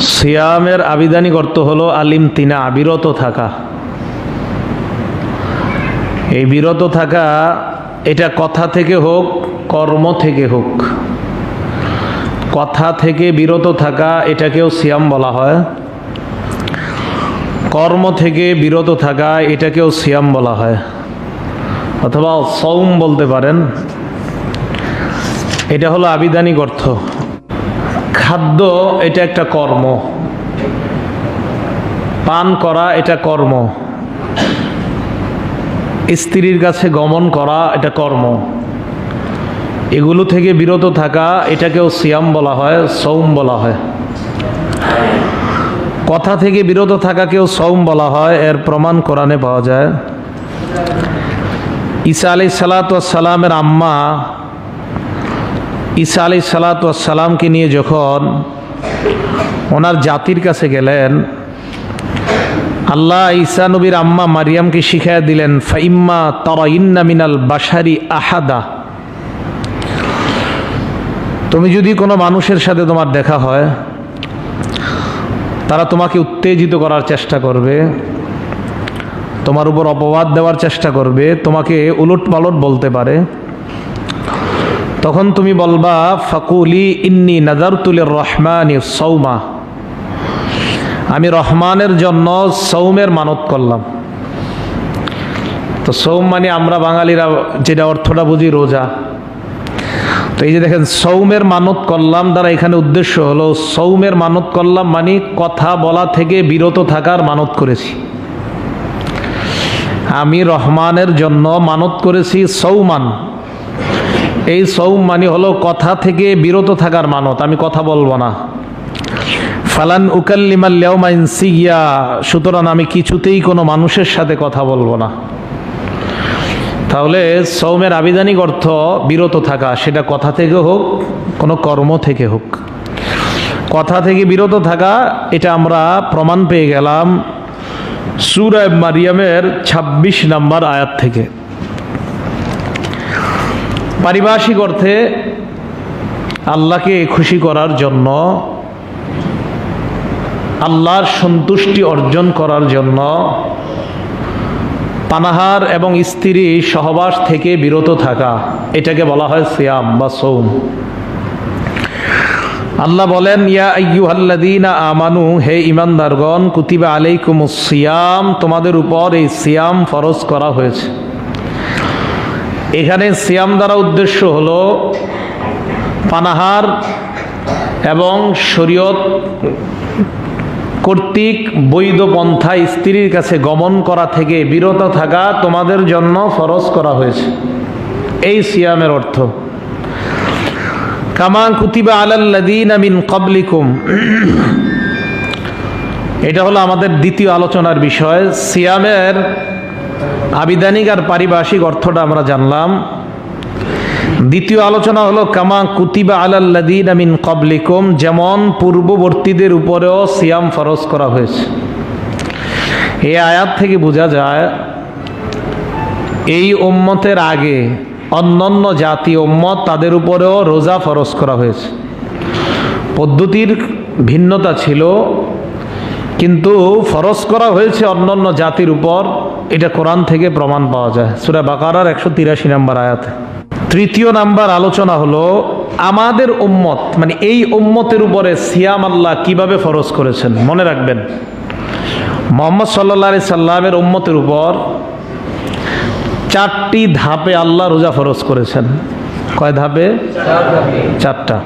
সিয়ামের আবিধানিক অর্থ হলো আলিম তিনা, বিরত থাকা। এই বিরত থাকা এটা কথা থেকে হোক, কর্ম থেকে হোক। কথা থেকে বিরত থাকা এটাকেও সিয়াম বলা হয়। কর্ম থেকে বিরত থাকা এটাকেও সিয়াম বলা হয়। অথবা সৌম বলতে পারেন। এটা হলো আবিধানিক অর্থ। খাদ্য এটা একটা কর্ম। পান করা এটা কর্ম। স্ত্রীর কাছে গমন করা এটা কর্ম। এগুলো থেকে বিরত থাকা এটাকেও সিয়াম বলা হয়, সৌম বলা হয়। কথা থেকে বিরত থাকাকেও সৌম বলা হয়, এর প্রমাণ কোরআনে পাওয়া যায়। ঈসা আলি সালাতামের আম্মা ঈসা আলি সালাতামকে নিয়ে যখন ওনার জাতির কাছে গেলেন, আল্লাহ ঈসা নবীর আম্মা মারিয়ামকে শিখাইয়া দিলেন, ফাইম্মা তরা ইন্না মিনাল বাসারি আহাদা। তুমি যদি কোনো মানুষের সাথে তোমার দেখা হয়, তারা তোমাকে উত্তেজিত করার চেষ্টা করবে, তোমার উপর অপবাদ দেওয়ার চেষ্টা করবে, তোমাকে উলট পালট বলতে পারে। তখন তুমি বলবা, ফাকুলি ইন্নি নাজারতুলের রহমান সৌমা আমি রহমানের জন্য সৌমের মানত করলাম। তো সৌম মানে আমরা বাঙালিরা যেটা অর্থটা বুঝি, রোজা। তো এই যে দেখেন সৌমের মানত করলাম দ্বারা এখানে উদ্দেশ্য হলো সৌমের মানত করলাম মানে কথা বলা থেকে বিরত থাকার মানত করেছি। আমি রহমানের জন্য মানত করেছি সৌমান এই সৌম মানে হলো কথা থেকে বিরত থাকার মানত, আমি কথা বলব না। ফালান উকাল্লিমাল্লাউমা ইনসিয়া সুতরাং আমি কিছুতেই কোনো মানুষের সাথে কথা বলব না। তাহলে সৌমের আবিধানিক অর্থ বিরত থাকা, সেটা কথা থেকে হোক, কোনো কর্ম থেকে হোক। কথা থেকে বিরত থাকা, এটা আমরা প্রমাণ পেয়ে গেলাম সুরায় মারিয়ামের ২৬ নাম্বার আয়াত থেকে। পারিভাষিক অর্থে আল্লাহকে খুশি করার জন্য, আল্লাহর সন্তুষ্টি অর্জন করার জন্য পানাহার এবং স্ত্রী সহবাস থেকে বিরত থাকা, এটাকে বলা হয় সিয়াম বা সৌম। আল্লাহ বলেন, ইয়া আইয়ুহাল্লাদিনা আমানু, হে ইমানদারগণ কুতিবা আলাইকুম সিয়াম, তোমাদের উপর এই সিয়াম ফরজ করা হয়েছে। এখানে সিয়াম দ্বারা উদ্দেশ্য হল পানাহার এবং শরীয়ত কর্তৃক বৈধ পন্থা স্ত্রীর কাছে গমন করা থেকে বিরত থাকা তোমাদের জন্য ফরজ করা হয়েছে। এই সিয়ামের অর্থ। কামা কুতিবা আলাল্লাদিন আমিন কবলিকুম এটা হলো আমাদের দ্বিতীয় আলোচনার বিষয়। সিয়ামের আবিধানিক আর পারিভাষিক অর্থটা আমরা জানলাম। দ্বিতীয় আলোচনা হলো, কামা কুতিবা আলাল্লাদিন আমিন কবলিকুম যেমন পূর্ববর্তীদের উপরেও সিয়াম ফরজ করা হয়েছে। এই আয়াত থেকে বোঝা যায়, এই ওম্মতের আগে অন্যান্য জাতি ওম্মত তাদের উপরেও রোজা ফরজ করা হয়েছে। পদ্ধতির ভিন্নতা ছিল কিন্তু ফরজ করা হয়েছে অন্যান্য জাতির উপর। এটা কোরআন থেকে প্রমাণ পাওয়া যায়। সুরা বাকারার একশো তিরাশি নম্বর আয়াতে। তৃতীয় নাম্বার আলোচনা হলো আমাদের উম্মত মানে এই উম্মতের উপরে সিয়াম আল্লাহ কীভাবে ফরজ করেছেন? মনে রাখবেন মোহাম্মদ সাল্লা সাল্লামের উম্মতের উপর চারটি ধাপে আল্লাহ রোজা ফরজ করেছেন। কয় ধাপে। চারটা।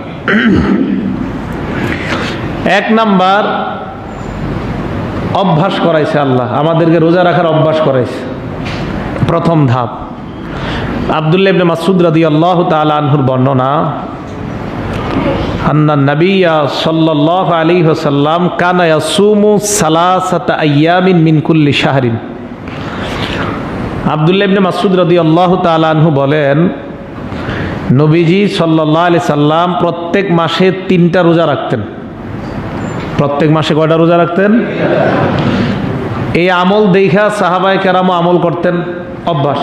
এক নাম্বার অভ্যাস করাইছে আল্লাহ, আমাদেরকে রোজা রাখার অভ্যাস করাইছে। প্রথম ধাপ। আবদুল্লাহ ইবনে মাসুদ রাদি আল্লাহ তাআলা আনহুর বর্ণনা, আন্না নবিয়া সাল্লাল্লাহ আলাইহি ওয়াসাল্লাম কানা ইয়াসুমু সালাসাতা আইয়ামিন মিন কুল্লি শাহরিন। আবদুল্লাহ ইবনে মাসুদ রাদি আল্লাহ তাআলা আনহু বলেন, নবীজি সাল্লাল্লাহু আলাইহি সাল্লাম প্রত্যেক মাসে তিনটা রোজা রাখতেন। প্রত্যেক মাসে কয়টা রোজা রাখতেন? এই আমল দেখা সাহাবাই কেরামও আমল করতেন, অভ্যাস।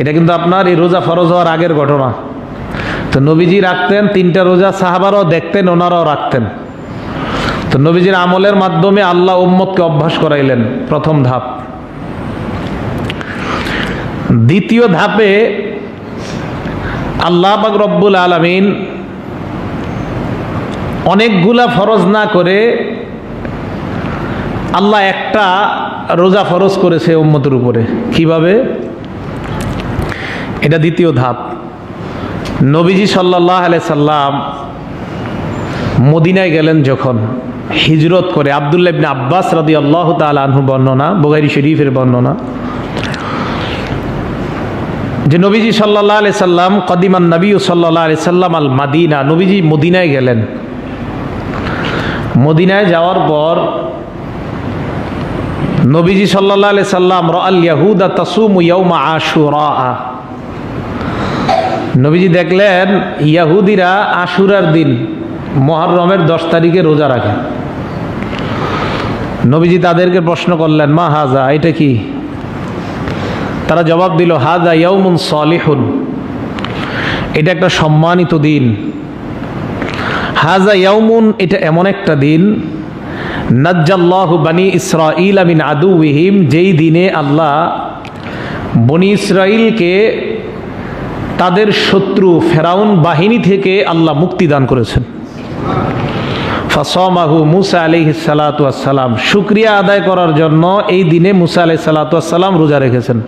এটা কিন্তু আপনার এই রোজা ফরজ হওয়ার আগের ঘটনা। তো নবীজি রাখতেন তিনটা রোজা, সাহাবারও দেখতেন, ওনারাও রাখতেন। তো নবীজির আমলের মাধ্যমে আল্লাহ উম্মতকে অভ্যাস করাইলেন, প্রথম ধাপ। দ্বিতীয় ধাপে আল্লাহ রব্বুল আলমিন অনেকগুলা ফরজ না করে আল্লাহ একটা রোজা ফরজ করেছে উম্মতের উপরে। কীভাবে? এটা দ্বিতীয় ধাপ। নবীজি সাল্লাহ আলাই সাল্লাম মদিনায় গেলেন যখন হিজরত করে আবদুল্লাহ ইবনে আব্বাস রাদি আল্লাহ আনহু বর্ণনা বোগারি শরীফের বর্ণনা, যে নবীজি সাল্লাহ আলি সাল্লাম কদিমান নবী সাল্লাহ আলি সাল্লাম আল মাদিনা নবীজি মদিনায় গেলেন। মদিনায় যাওয়ার পর নবীজি সাল্লাহ আলি সাল্লাম র আল ইয়াহুদা তাসুম ইয়াউমা আশুরা। নবীজি দেখলেন ইয়াহুদিরা আশুরার দিন মহরমের দশ তারিখে রোজা রাখে। নবীজি তাদেরকে প্রশ্ন করলেন, মা হাজা, এটা কি? তারা জবাব দিল, হাজা ইয়াউমুন সলিহুন। এটা একটা সম্মানিত দিন। হাজা ইয়াউমুন, এটা এমন একটা দিন। নাজ্জাল্লাহু বানি ইসরাইল আমিন আদুহিম যেই দিনে আল্লাহ বনি ইসরাইলকে তাদের শত্রু ফেরাউন বাহিনী থেকে আল্লাহ মুক্তি দান করেছেন। ফাসমাহু মুসা আলি সালাতাম শুক্রিয়া আদায় করার জন্য এই দিনে মুসা আলি সালাতাম রোজা রেখেছেন।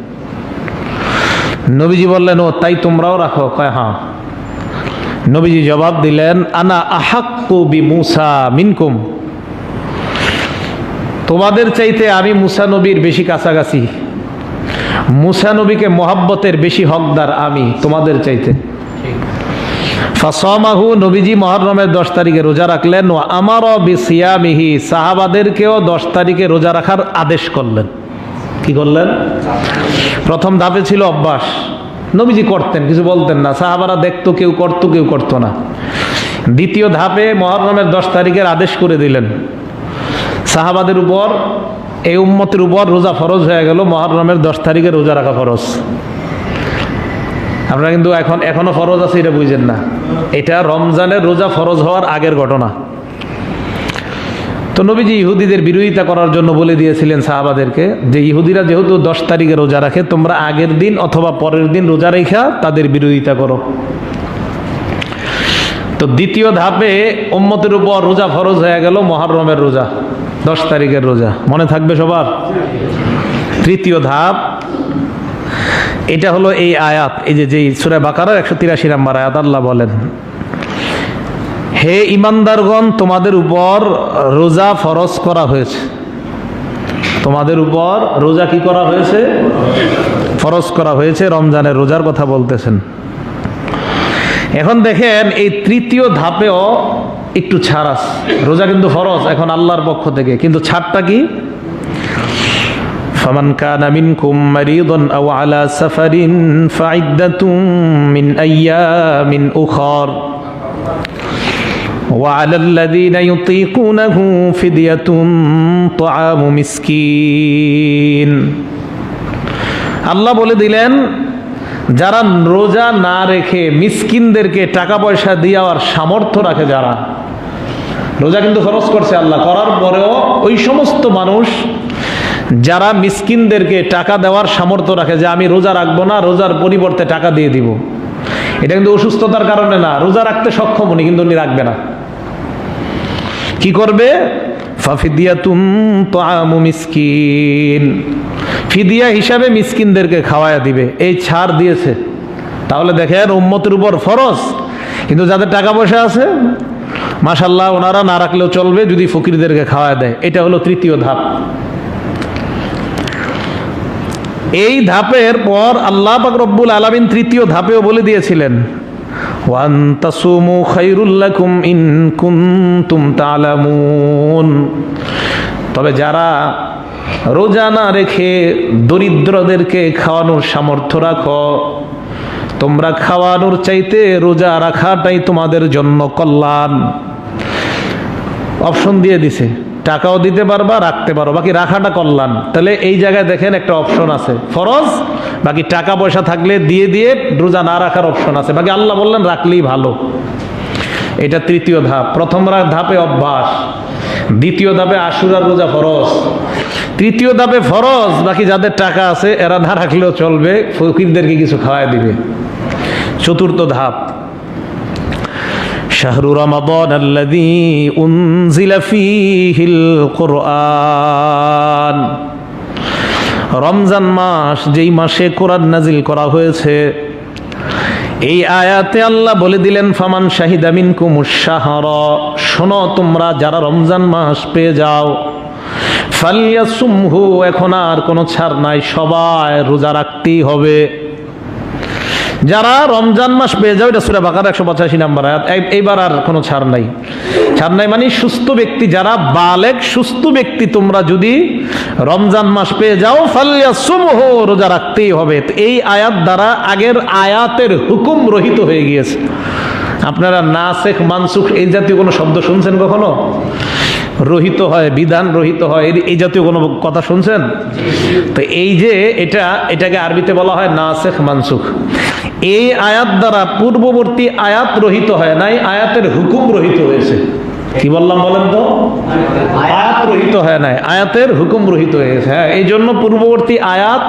নবীজি বললেন, ও, তাই তোমরাও রাখো? কয় হ্যাঁ। নবীজি জবাব দিলেন, আনা আহাক্কু বি মুসা মিনকুম। তোমাদের চাইতে আমি মুসা নবীর বেশি কাছাকাছি। মুসা নবীকে মোহাব্বতের বেশি হকদার আমি তোমাদের চাইতে। ফাসমাহু, নবীজি মহরমের দশ তারিখে রোজা রাখলেন ও আমারও বিসিয়ামিহি, সাহাবাদেরকেও দশ তারিখে রোজা রাখার আদেশ করলেন। কি করলেন? প্রথম ধাপে ছিল অভ্যাস। নবীজি করতেন, কিছু বলতেন না। সাহাবারা দেখতো কেউ করতো কেউ করতো না। দ্বিতীয় ধাপে মহরমের দশ তারিখের আদেশ করে দিলেন। সাহাবাদের উপর, এই উম্মতের উপর রোজা ফরজ হয়ে গেল, মহরমের দশ তারিখে রোজা রাখা ফরজ। আপনারা কিন্তু এখন, এখনও ফরজ আছে, এটা বুঝেন না। এটা রমজানের রোজা ফরজ হওয়ার আগের ঘটনা। তো নবীজি ইহুদিদের বিরোধিতা করার জন্য বলে দিয়েছিলেন সাহাবাদেরকে যে ইহুদিরা যেহেতু দশ তারিখে রোজা রাখে, তোমরা আগের দিন অথবা পরের দিন রোজা রেখা তাদের বিরোধিতা করো। তো দ্বিতীয় ধাপে উম্মতের উপর রোজা ফরজ হয়ে গেল মহরমের রোজা, দশ তারিখের রোজা। মনে থাকবে সবার? তৃতীয় ধাপ, এটা হলো এই আয়াত, এই যে যেই সুরে বাকারার একশো তিরাশি নাম্বার আয়াত, আল্লাহ বলেন হে ইমানদারগণ তোমাদের উপর রোজা ফরজ করা হয়েছে তোমাদের উপর রোজা কি করা হয়েছে ফরজ করা হয়েছে রমজানের রোজার কথা বলতেছেন এখন দেখেন এই তৃতীয় ধাপেও একটু ছাড় আছে রোজা কিন্তু ফরজ এখন আল্লাহর পক্ষ থেকে কিন্তু ছাড়টা কি فمن كان منكم مريضا أو على سفر فعدة من أيام أخر وعلى الذين يطيقونه فدية طعام مسكين আল্লাহ বলে দিলেন যারা রোজা না রেখে মিসকিনদেরকে টাকা পয়সা দেওয়ার সামর্থ্য রাখে যারা রোজা কিন্তু খরচ করছে আল্লাহ করার পরেও ওই সমস্ত মানুষ যারা মিসকিনদেরকে টাকা দেওয়ার সামর্থ্য রাখে যে আমি রোজা রাখবো না রোজার পরিবর্তে টাকা দিয়ে দিব এটা কিন্তু অসুস্থতার কারণে না রোজা রাখতে সক্ষম উনি কিন্তু উনি রাখবে না কি করবে? ফাফিদিয়া তুম তো মিসকিন। ফিদিয়া হিসাবে মিসকিনদেরকে খাওয়ায়া দিবে। এই ছাড় দিয়েছে। তাহলে দেখেন উম্মতের উপর ফরজ। কিন্তু যাদের টাকা পয়সা আছে মাসাল্লাহ ওনারা না রাখলেও চলবে যদি ফকিরদেরকে খাওয়া দেয়। এটা হলো তৃতীয় ধাপ। এই ধাপের পর আল্লাহ পাক রব্বুল আলমিন তৃতীয় ধাপেও বলে দিয়েছিলেন তবে যারা রোজা না রেখে দরিদ্রদেরকে খাওয়ানোর সামর্থ্য রাখো, তোমরা খাওয়ানোর চাইতে রোজা রাখাটাই তোমাদের জন্য কল্যাণ। অপশন দিয়ে দিছে। টাকাও দিতে পারবা, রাখতে পারো বাকি রাখাটা কল্যাণ। তাহলে এই জায়গায় দেখেন একটা অপশন আছে। ফরজ, বাকি টাকা পয়সা থাকলে দিয়ে দিয়ে রোজা না রাখার অপশন আছে। বাকি আল্লাহ বললেন, রাখলেই ভালো। এটা তৃতীয় ধাপ। প্রথম ধাপে অভ্যাস। দ্বিতীয় ধাপে আশুরার রোজা ফরজ। তৃতীয় ধাপে ফরজ, বাকি যাদের টাকা আছে, এরা না রাখলেও চলবে, ফকিরদেরকে কিছু খাওয়াই দিবে। চতুর্থ ধাপ। শাহরু রমাবন আল্লাযী উনজিলা ফীহিল কুরআন। রমজান মাস, যেই মাসে কোরআন নাজিল করা হয়েছে, এই আয়াতে আল্লাহ বলে দিলেন, ফামান শাহিদা মিনকুম শাহর। শোনো তোমরা যারা রমজান মাস পেয়ে যাও ফালিয়া সুমহু এখন আর কোনো ছাড় নাই, সবাই রোজা রাখতেই হবে। যারা রমজান মাস পেয়ে যাও এটা সুরা বাকার একশো পঁচাশি নাম্বার এইবার আর কোনো ছাড় নাই। ছাড় নাই মানে সুস্থ ব্যক্তি যারা বালেক, সুস্থ ব্যক্তি তোমরা যদি রমজান মাস পেয়ে যাও ফাল্লিয়া সুমহ রোজা রাখতেই হবে। এই আয়াত দ্বারা আগের আয়াতের হুকুম রহিত হয়ে গিয়েছে। আপনারা না শেখ মানসুখ, এই জাতীয় কোনো শব্দ শুনছেন কখনো? রহিত হয়, বিধান রহিত হয়, এই- জাতীয় কোনো কথা শুনছেন? তো এই যে এটা এটাকে আরবিতে বলা হয় নাসেখ মানসুখ। এই আয়াত দ্বারা পূর্ববর্তী আয়াত রহিত হয় নাই, আয়াতের হুকুম রহিত হয়েছে। কি বললাম বলেন তো? আয়াত রহিত হয় নাই, আয়াতের হুকুম রহিত হয়েছে। হ্যাঁ এই জন্য পূর্ববর্তী আয়াত,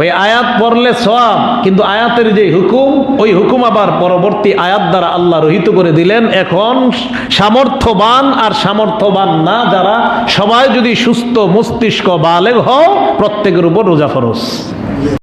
ওই আয়াত পড়লে সব কিন্তু আয়াতের যে হুকুম, ওই হুকুম আবার পরবর্তী আয়াত দ্বারা আল্লাহ রহিত করে দিলেন। এখন সামর্থ্যবান আর সামর্থ্যবান না, যারা সবাই যদি সুস্থ মস্তিষ্ক বালেগ হও, প্রত্যেকের উপর রোজা ফরজ।